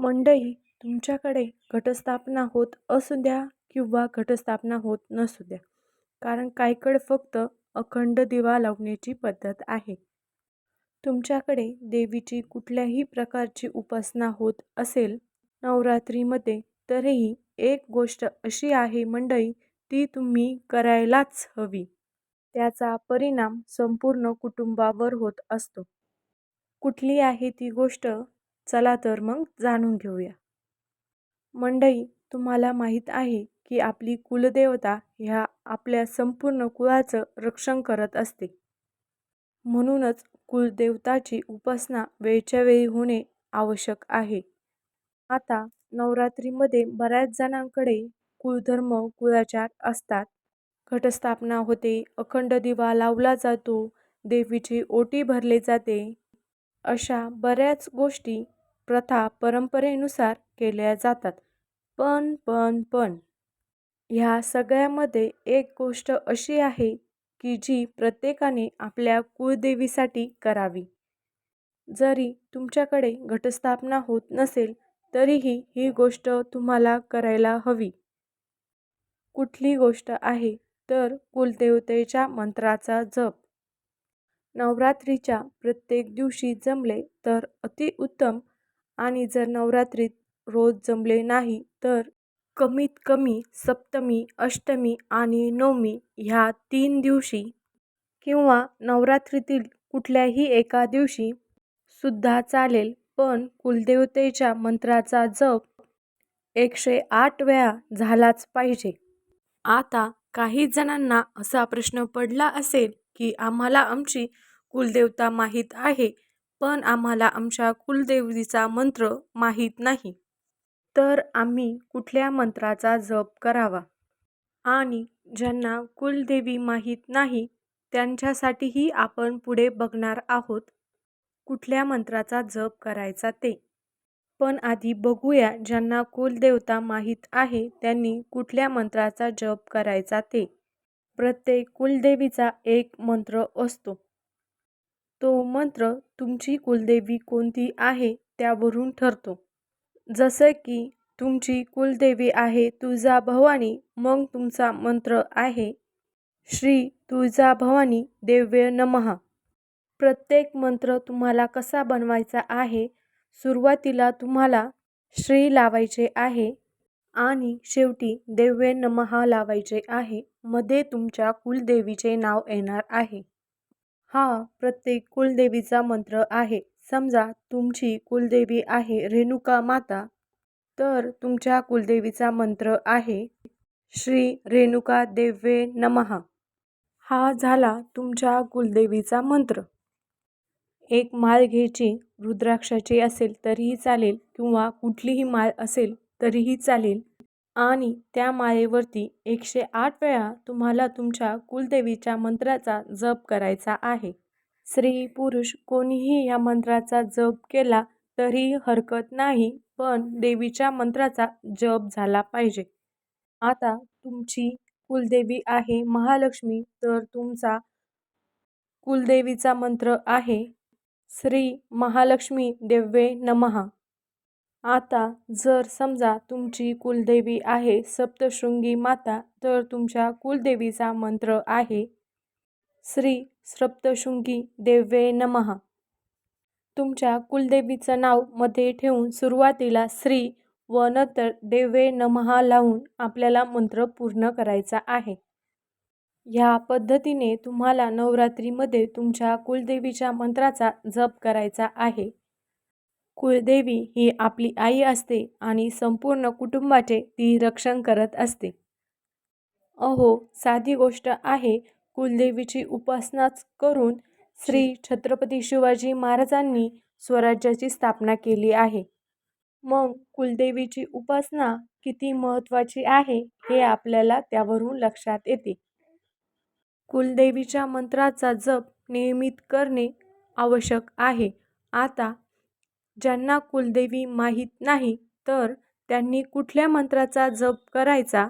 मंडळी तुमच्याकडे घटस्थापना होत असू द्या किंवा घटस्थापना होत नसू द्या. कारण काहीकडे फक्त अखंड दिवा लावण्याची पद्धत आहे. तुमच्याकडे देवीची कुठल्याही प्रकारची उपासना होत असेल नवरात्रीमध्ये तरीही एक गोष्ट अशी आहे मंडळी ती तुम्ही करायलाच हवी. त्याचा परिणाम संपूर्ण कुटुंबावर होत असतो. कुठली आहे ती गोष्ट? चला तर मग जाणून घेऊया. मंडई तुम्हाला माहीत आहे की आपली कुलदेवता ह्या आपल्या संपूर्ण कुळाचं रक्षण करत असते. म्हणूनच कुलदेवताची उपासना वेळच्या वेळी होणे आवश्यक आहे. आता नवरात्रीमध्ये बऱ्याच जणांकडे कुलधर्म कुळाचार असतात. घटस्थापना होते अखंड दिवा लावला जातो देवीची ओटी भरले जाते. अशा बऱ्याच गोष्टी प्रथा परंपरेनुसार केल्या जातात. पण पण पण ह्या सगळ्यामध्ये एक गोष्ट अशी आहे की जी प्रत्येकाने आपल्या कुळदेवीसाठी करावी. जरी तुमच्याकडे घटस्थापना होत नसेल तरीही ही गोष्ट तुम्हाला करायला हवी. कुठली गोष्ट आहे तर कुलदेवतेच्या मंत्राचा जप. नवरात्रीच्या प्रत्येक दिवशी जमले तर अतिउत्तम आणि जर नवरात्रीत रोज जमले नाही तर कमीत कमी सप्तमी अष्टमी आणि नवमी ह्या तीन दिवशी किंवा नवरात्रीतील कुठल्याही एका दिवशी सुद्धा चालेल. पण कुलदेवतेच्या मंत्राचा जप एकशे आठ वेळा झालाच पाहिजे. आता काही जणांना असा प्रश्न पडला असेल की आम्हाला आमची कुलदेवता माहीत आहे. पण आम्हाला आमच्या कुलदेवीचा मंत्र माहीत नाही. तर आम्ही कुठल्या मंत्राचा जप करावा? आणि ज्यांना कुलदेवी माहीत नाही त्यांच्यासाठीही आपण पुढे बघणार आहोत. कुठल्या मंत्राचा जप करायचा ते? पण आधी बघूया ज्यांना कुलदेवता माहीत आहे त्यांनी कुठल्या मंत्राचा जप करायचा ते? प्रत्येक कुलदेवीचा एक मंत्र असतो. तो मंत्र तुमची कुलदेवी कोणती आहे त्यावरून ठरतो. जसं की तुमची कुलदेवी आहे तुळजाभवानी मग तुमचा मंत्र आहे श्री तुळजाभवानी देव्य नमः. प्रत्येक मंत्र तुम्हाला कसा बनवायचा आहे सुरुवातीला तुम्हाला श्री लावायचे आहे आणि शेवटी देव्य नमहा लावायचे आहे मध्ये तुमच्या कुलदेवीचे नाव येणार आहे. हा प्रत्येक कुलदेवीचा मंत्र आहे. समजा तुमची कुलदेवी आहे रेणुका माता तर तुमच्या कुलदेवीचा मंत्र आहे श्री रेणुका देव्ये नमः. हा झाला तुमच्या कुलदेवीचा मंत्र. एक माळ घ्यायची रुद्राक्षाची असेल तरीही चालेल किंवा कुठलीही माळ असेल तरीही चालेल. आणि त्या माळेवरती एकशे आठ वेळा तुम्हाला तुमच्या कुलदेवीच्या मंत्राचा जप करायचा आहे. स्त्री पुरुष कोणीही या मंत्राचा जप केला तरी हरकत नाही पण देवीच्या मंत्राचा जप झाला पाहिजे. आता तुमची कुलदेवी आहे महालक्ष्मी तर तुमचा कुलदेवीचा मंत्र आहे श्री महालक्ष्मी देव्ये नमः. आता जर समजा तुमची कुलदेवी आहे सप्तशृंगी माता तर तुमच्या कुलदेवीचा मंत्र आहे श्री सप्तशृंगी देवे नमः. तुमच्या कुलदेवीचं नावमध्ये ठेवून सुरुवातीला श्री व नंतर देवे नमहा लावून आपल्याला मंत्र पूर्ण करायचा आहे. ह्या पद्धतीने तुम्हाला नवरात्रीमध्ये तुमच्या कुलदेवीच्या मंत्राचा जप करायचा आहे. कुलदेवी ही आपली आई असते आणि संपूर्ण कुटुंबाचे ती रक्षण करत असते. अहो साधी गोष्ट आहे कुलदेवीची उपासनाच करून श्री छत्रपती शिवाजी महाराजांनी स्वराज्याची स्थापना केली आहे. मग कुलदेवीची उपासना किती महत्त्वाची आहे हे आपल्याला त्यावरून लक्षात येते. कुलदेवीच्या मंत्राचा जप नियमित करणे आवश्यक आहे. आता ज्यांना कुलदेवी माहीत नाही तर त्यांनी कुठल्या मंत्राचा जप करायचा?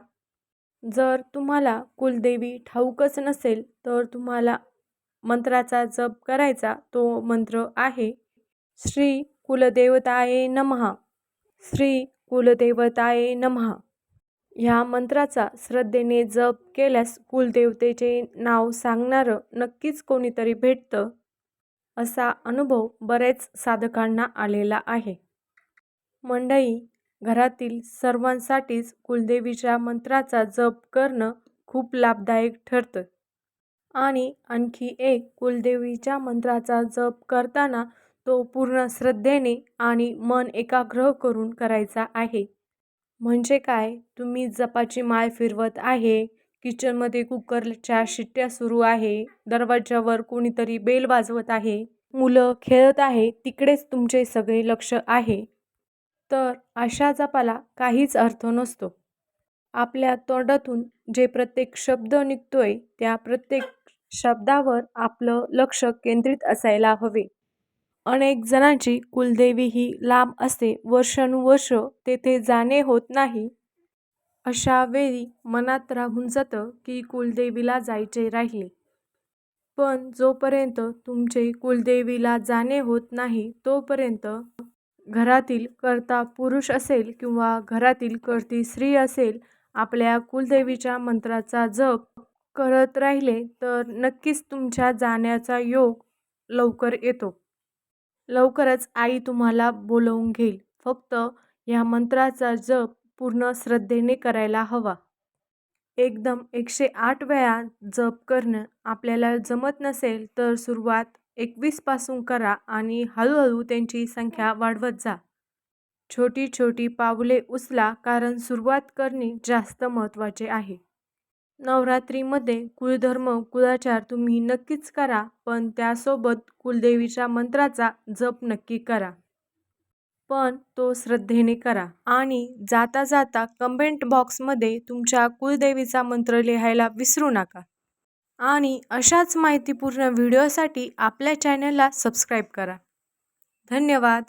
जर तुम्हाला कुलदेवी ठाऊकच नसेल तर तुम्हाला मंत्राचा जप करायचा तो मंत्र आहे श्री कुलदेवताये नमः श्री कुलदेवताये नमः. ह्या मंत्राचा श्रद्धेने जप केल्यास कुलदेवतेचे नाव सांगणारं नक्कीच कोणीतरी भेटतं. असा अनुभव बरेच साधकांना आलेला आहे. मंडई घरातील सर्वांसाठीच कुलदेवीच्या मंत्राचा जप करणं खूप लाभदायक ठरतं. आणि आणखी एक कुलदेवीच्या मंत्राचा जप करताना तो पूर्ण श्रद्धेने आणि मन एकाग्र करून करायचा आहे. म्हणजे काय? तुम्ही जपाची माळ फिरवत आहे किचनमध्ये कुकरच्या शिट्ट्या सुरू आहे. दरवाज्यावर कोणीतरी बेल वाजवत आहे. मुलं खेळत आहे. तिकडेच तुमचे सगळे लक्ष आहे. तर अशा जपाला काहीच अर्थ नसतो. आपल्या तोंडातून जे प्रत्येक शब्द निघतोय त्या प्रत्येक शब्दावर आपलं लक्ष केंद्रित असायला हवे. अनेक जणांची कुलदेवी ही लांब असते. वर्षानुवर्ष तेथे जाणे होत नाही. अशा वेळी मनात राहून जातं की कुलदेवीला जायचे राहिले. पण जोपर्यंत तुमचे कुलदेवीला जाणे होत नाही तोपर्यंत घरातील कर्ता पुरुष असेल किंवा घरातील कर्ती स्त्री असेल आपल्या कुलदेवीच्या मंत्राचा जप करत राहिले तर नक्कीच तुमच्या जाण्याचा योग लवकर येतो. लवकरच आई तुम्हाला बोलवून घेईल. फक्त ह्या मंत्राचा जप पूर्ण श्रद्धेने करायला हवा. एकदम एकशे आठ वेळा जप करणं आपल्याला जमत नसेल तर सुरुवात एकवीसपासून करा आणि हळूहळू त्यांची संख्या वाढवत जा. छोटी छोटी पावले उचला कारण सुरुवात करणे जास्त महत्त्वाचे आहे. नवरात्रीमध्ये कुलधर्म कुलाचार तुम्ही नक्कीच करा पण त्यासोबत कुलदेवीच्या मंत्राचा जप नक्की करा. पण तो श्रद्धेने करा आणि जाता जाता कमेंट बॉक्समध्ये तुमच्या कुलदेवीचा मंत्र लिहायला विसरू नका. आणि अशाच माहितीपूर्ण व्हिडिओसाठी आपल्या चॅनलला सबस्क्राईब करा. धन्यवाद.